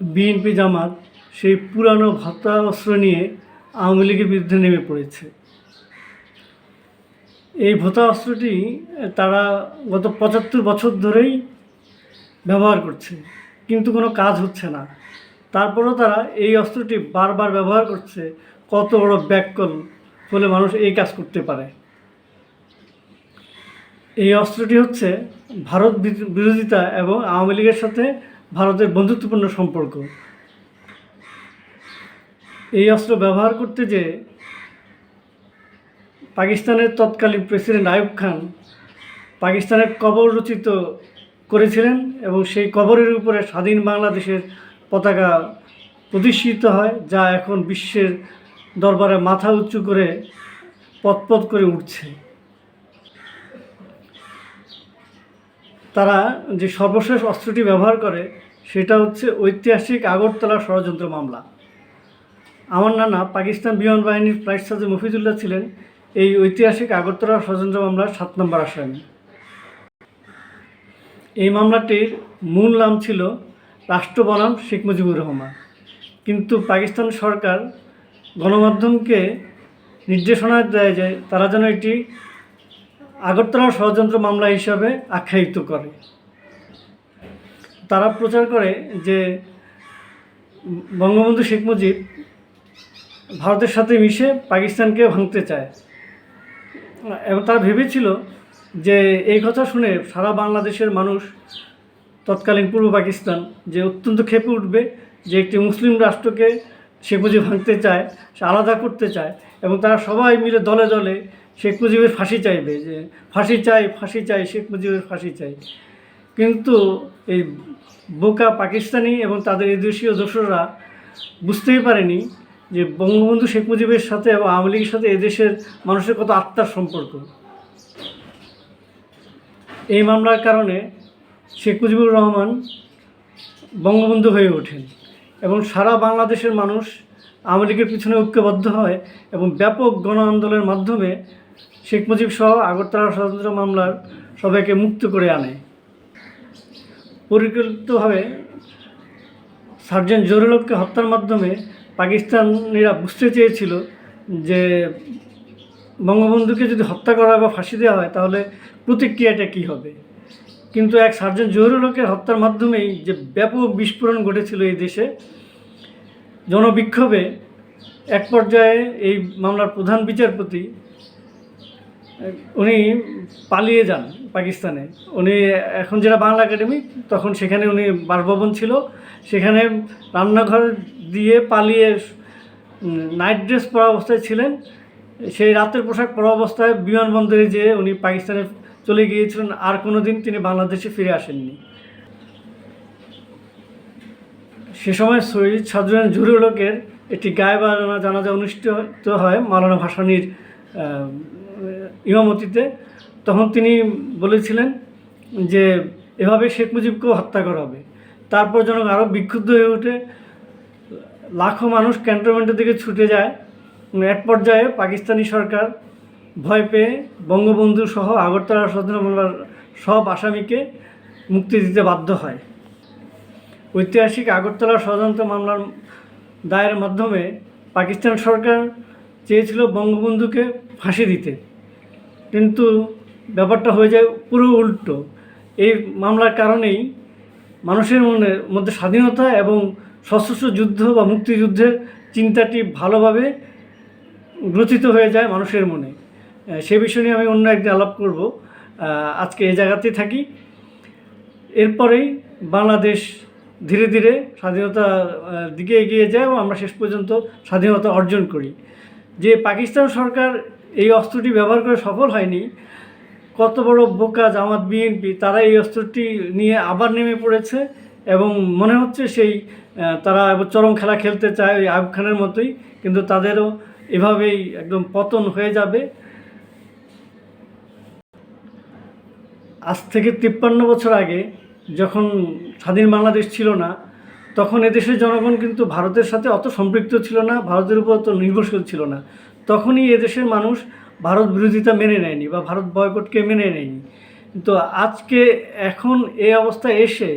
BNP জামাত সেই পুরানো ভাতা অস্ত্র নিয়ে আওয়ামী লীগের বিরুদ্ধে নেমে পড়েছে। এই ভোতা অস্ত্রটি তারা গত পঁচাত্তর বছর ধরেই ব্যবহার করছে, কিন্তু কোনো কাজ হচ্ছে না। তারপরেও তারা এই অস্ত্রটি বারবার ব্যবহার করছে, কত বড় ব্যাককল হলে মানুষ এই কাজ করতে পারে। এই অস্ত্রটি হচ্ছে ভারত বিরো- বিরোধিতা এবং আওয়ামী লীগের সাথে ভারতের বন্ধুত্বপূর্ণ সম্পর্ক। এই অস্ত্র ব্যবহার করতে যে পাকিস্তানের তৎকালীন প্রেসিডেন্ট আয়ুব খান পাকিস্তানের কবর রচিত করেছিলেন এবং সেই কবরের উপরে স্বাধীন বাংলাদেশের পতাকা প্রতিষ্ঠিত হয়, যা এখন বিশ্বের দরবারে মাথা উঁচু করে পথপথ করে উঠছে। তারা যে সর্বশেষ অস্ত্রটি ব্যবহার করে, সেটা হচ্ছে ঐতিহাসিক আগরতলা ষড়যন্ত্র মামলা। আমার নানা পাকিস্তান বিমান বাহিনীর ফ্লাইট সার্জন মফিজুল্লাহ ছিলেন এই ঐতিহাসিক আগরতলা ষড়যন্ত্র মামলার সাত নম্বর আসামি। এই মামলাটির মূল নাম ছিল রাষ্ট্র বনাম শেখ মুজিবুর রহমান। কিন্তু পাকিস্তান সরকার গণমাধ্যমকে নির্দেশনা দেয় যে তারা যেন এটি আগরতলা ষড়যন্ত্র মামলা হিসাবে আখ্যায়িত করে। তারা প্রচার করে যে বঙ্গবন্ধু শেখ মুজিব ভারতের সাথে মিশে পাকিস্তানকে ভাঙতে চায়। এবং তারা ভেবেছিল যে এই কথা শুনে সারা বাংলাদেশের মানুষ, তৎকালীন পূর্ব পাকিস্তান, যে অত্যন্ত ক্ষেপে উঠবে যে একটি মুসলিম রাষ্ট্রকে শেখ মুজিব ভাঙতে চায় আলাদা করতে চায় এবং তারা সবাই মিলে দলে দলে শেখ মুজিবের ফাঁসি চাইবে যে ফাঁসি চাই ফাঁসি চাই, শেখ মুজিবের ফাঁসি চাই। কিন্তু এই বোকা পাকিস্তানি এবং তাদের এই দেশীয় দোসররা বুঝতেই পারেনি যে বঙ্গবন্ধু শেখ মুজিবের সাথে এবং আওয়ামী লীগের সাথে এদেশের মানুষের কত আত্মার সম্পর্ক। এই মামলার কারণে শেখ মুজিবুর রহমান বঙ্গবন্ধু হয়ে ওঠেন এবং সারা বাংলাদেশের মানুষ আওয়ামী লীগের পিছনে ঐক্যবদ্ধ হয় এবং ব্যাপক গণ আন্দোলনের মাধ্যমে শেখ মুজিব সহ আগরতলা ষড়যন্ত্র মামলার সবাইকে মুক্ত করে আনে। পরিকল্পিতভাবে সার্জেন্ট জরুলককে হত্যার মাধ্যমে পাকিস্তানিরা বুঝতে চেয়েছিল যে বঙ্গবন্ধুকে যদি হত্যা করা বা ফাঁসি দেওয়া হয়, তাহলে প্রতিক্রিয়াটা কী হবে? কিন্তু এক সার্জেন্ট জহুরুলকের হত্যার মাধ্যমেই যে ব্যাপক বিস্ফোরণ ঘটেছিল এই দেশে, জনবিক্ষোভে এক পর্যায়ে এই মামলার প্রধান বিচারপতি উনি পালিয়ে যান পাকিস্তানে। উনি এখন যেটা বাংলা একাডেমি, তখন সেখানে উনি বাসভবন ছিল। সেখানে রান্নাঘর দিয়ে পালিয়ে নাইট ড্রেস পরা অবস্থায় ছিলেন। সেই রাতের পোশাক পরা অবস্থায় বিমানবন্দরে যেয়ে উনি পাকিস্তানে চলে গিয়েছিলেন। আর কোনো দিন তিনি বাংলাদেশে ফিরে আসেননি। সে সময় শহীদ সাজুয়ান জহুরুলকের একটি গায়ে বাজানা জানাজা অনুষ্ঠিত হয় মালানা ভাসানির ইমামতিতে, তখন তিনি বলেছিলেন যে, এভাবে শেখ মুজিবকেও হত্যা করা হবে। তারপর যেন আরও বিক্ষুব্ধ হয়ে ওঠে, লাখো মানুষ ক্যান্টনমেন্টের দিকে ছুটে যায়। এক পর্যায়ে পাকিস্তানি সরকার ভয় পেয়ে বঙ্গবন্ধু সহ আগরতলা স্বতন্ত্র মামলার সব আসামিকে মুক্তি দিতে বাধ্য হয়। ঐতিহাসিক আগরতলা ষড়যন্ত্র মামলার দায়ের মাধ্যমে পাকিস্তান সরকার চেয়েছিল বঙ্গবন্ধুকে ফাঁসি দিতে। কিন্তু ব্যাপারটা হয়ে যায় পুরো উল্টো। এই মামলার কারণেই মানুষের মনে মধ্যে স্বাধীনতা এবং সশস্ত্র যুদ্ধ বা মুক্তিযুদ্ধের চিন্তাটি ভালোভাবে গ্রথিত হয়ে যায় মানুষের মনে। সে বিষয় নিয়ে আমি অন্য একদিন আলাপ করব। আজকে এই জায়গাতেই থাকি। এরপরেই বাংলাদেশ ধীরে ধীরে স্বাধীনতার আহ, দিকে এগিয়ে যায় এবং আমরা শেষ পর্যন্ত স্বাধীনতা অর্জন করি। যে পাকিস্তান সরকার এই অস্ত্রটি ব্যবহার করে সফল হয়নি। কত বড় বোকা জামাত বিএনপি তারা এই অস্ত্রটি নিয়ে আবার নেমে পড়েছে এবং মনে হচ্ছে সেই তারা চরম খেলা খেলতে চায় ওই আয়ুব খানের মতোই, কিন্তু তাদেরও এভাবেই একদম পতন হয়ে যাবে। আজ থেকে তিপ্পান্ন বছর আগে যখন স্বাধীন বাংলাদেশ ছিল না, তখন এদেশের জনগণ কিন্তু ভারতের সাথে অত সম্পৃক্ত ছিল না, ভারতের উপর অত নির্ভরশীল ছিল না। তখনই এদেশের মানুষ ভারত বিরোধিতা মেনে নেয়নি বা ভারত বয়কটকে মেনে নেয়নি। কিন্তু আজকে এখন এই অবস্থায় এসে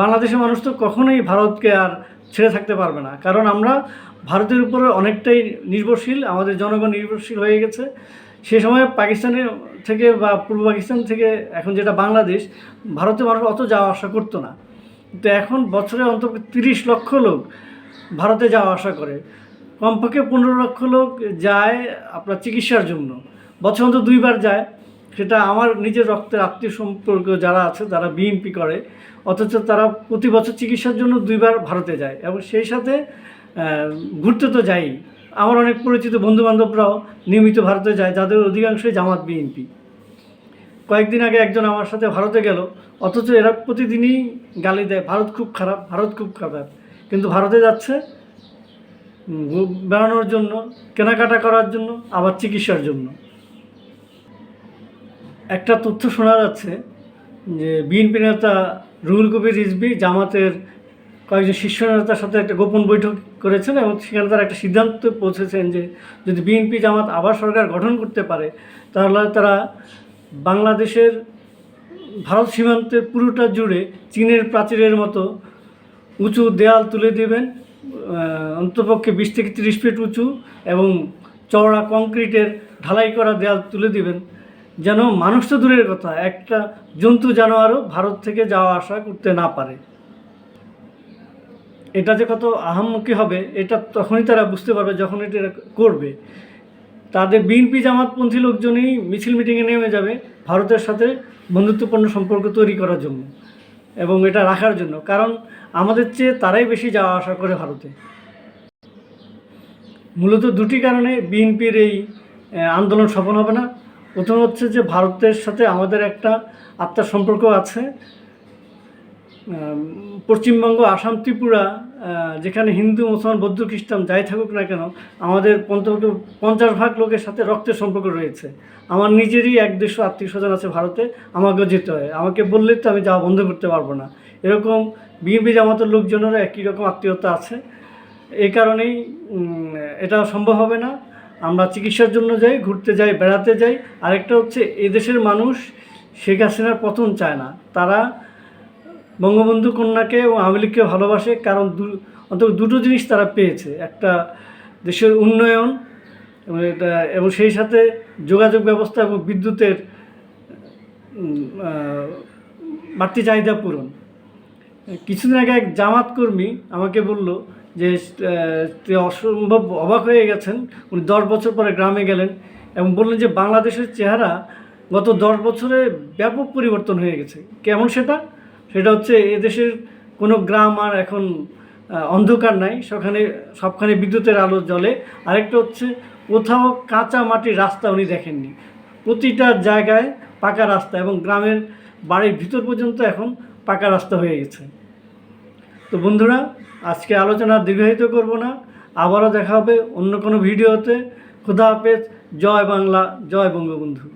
বাংলাদেশের মানুষ তো কখনোই ভারতকে আর ছেড়ে থাকতে পারবে না। কারণ আমরা ভারতের উপরে অনেকটাই নির্ভরশীল, আমাদের জনগণ নির্ভরশীল হয়ে গেছে। সে সময় পাকিস্তানের থেকে বা পূর্ব পাকিস্তান থেকে এখন যেটা বাংলাদেশ, ভারতের মানুষ অত যাওয়া আসা করতো না। কিন্তু এখন বছরে অন্তত তিরিশ লক্ষ লোক ভারতে যাওয়া আসা করে। কমপক্ষে পনেরো লক্ষ লোক যায় আপনার চিকিৎসার জন্য। বছর অন্তত দুইবার যায়। সেটা আমার নিজের রক্তের আত্মীয় সম্পর্ক যারা আছে, তারা বিএনপি করে। অথচ তারা প্রতি বছর চিকিৎসার জন্য দুইবার ভারতে যায় এবং সেই সাথে ঘুরতে তো যাই। আমার অনেক পরিচিত বন্ধু বান্ধবরাও নিয়মিত ভারতে যায়, যাদের অধিকাংশই জামাত বিএনপি কয়েকদিন আগে একজন আমার সাথে ভারতে গেল, অথচ এরা প্রতিদিনই গালি দেয়, ভারত খুব খারাপ, ভারত খুব খারাপ। কিন্তু ভারতে যাচ্ছে। বেড়ানোর জন্য, কেনাকাটা করার জন্য, আবার চিকিৎসার জন্য। একটা তথ্য শোনা যাচ্ছে যে বিএনপি নেতা রুহুল কবির রিজবি জামাতের কয়েকজন শীর্ষ নেতার সাথে একটা গোপন বৈঠক করেছেন এবং সেখানে তারা একটা সিদ্ধান্ত পৌঁছেছেন যে যদি বিএনপি জামাত আবার সরকার গঠন করতে পারে, তাহলে তারা বাংলাদেশের ভারত সীমান্তের পুরোটা জুড়ে চীনের প্রাচীরের মতো উঁচু দেয়াল তুলে দেবেন। অন্তপক্ষে বিশ থেকে তিরিশ ফিট উঁচু এবং চওড়া কংক্রিটের ঢালাই করা দেয়াল তুলে দিবেন। যেন মানুষ তো দূরের কথা, একটা জন্তু জানোয়ারও ভারত থেকে যাওয়া আসা করতে না পারে। এটা যে কত আহাম্মুখী হবে, এটা তখনই তারা বুঝতে পারবে যখন এটা করবে। তাদের বিএনপি জামাতপন্থী লোকজনই মিছিল মিটিংয়ে নেমে যাবে ভারতের সাথে বন্ধুত্বপূর্ণ সম্পর্ক তৈরি করার জন্য এবং এটা রাখার জন্য। কারণ আমাদের চেয়ে তারাই বেশি যাওয়া আসা করে ভারতে। মূলত দুটি কারণে বিএনপির এই আন্দোলন সফল হবে না। প্রথম হচ্ছে যে ভারতের সাথে আমাদের একটা আত্মার সম্পর্ক আছে। পশ্চিমবঙ্গ, আসাম, ত্রিপুরা যেখানে হিন্দু, মুসলমান, বৌদ্ধ, খ্রিস্টান যাই থাকুক না কেন, আমাদের পঞ্চাশ পঞ্চাশ ভাগ লোকের সাথে রক্তের সম্পর্ক রয়েছে। আমার নিজেরই এক দেড়শো আত্মীয় স্বজন আছে ভারতে, আমাকেও যেতে হয়। আমাকে বললে তো আমি যাওয়া বন্ধ করতে পারব না। এরকম বিএনপি জামাতের লোকজনেরও একই রকম আত্মীয়তা আছে। এই কারণেই এটা সম্ভব হবে না। আমরা চিকিৎসার জন্য যাই, ঘুরতে যাই, বেড়াতে যাই। আরেকটা হচ্ছে, এদেশের মানুষ শেখ হাসিনার পতন চায় না। তারা বঙ্গবন্ধু কন্যাকে এবং আওয়ামী লীগকে ভালোবাসে, কারণ দু- অন্তত দুটো জিনিস তারা পেয়েছে। একটা দেশের উন্নয়ন, এবং সেই সাথে যোগাযোগ ব্যবস্থা এবং বিদ্যুতের বাড়তি চাহিদা পূরণ। কিছুদিন আগে এক জামাত কর্মী আমাকে বলল যে অসম্ভব অবাক হয়ে গেছেন। উনি দশ বছর পরে গ্রামে গেলেন এবং বললেন যে, বাংলাদেশের চেহারা গত দশ বছরে ব্যাপক পরিবর্তন হয়ে গেছে। কেমন সেটা? সেটা হচ্ছে এদেশের কোনো গ্রাম আর এখন অন্ধকার নাই। সেখানে, সবখানে বিদ্যুতের আলো জ্বলে। আরেকটা হচ্ছে, কোথাও কাঁচা মাটির রাস্তা উনি দেখেননি। প্রতিটা জায়গায় পাকা রাস্তা এবং গ্রামের বাড়ির ভিতর পর্যন্ত এখন পাকা রাস্তা হয়ে গেছে। তো বন্ধুরা, আজকে আলোচনা দীর্ঘায়িত করব না। আবারও দেখা হবে অন্য কোনো ভিডিওতে। খুদা হাফেজ, জয় বাংলা, জয় বঙ্গবন্ধু।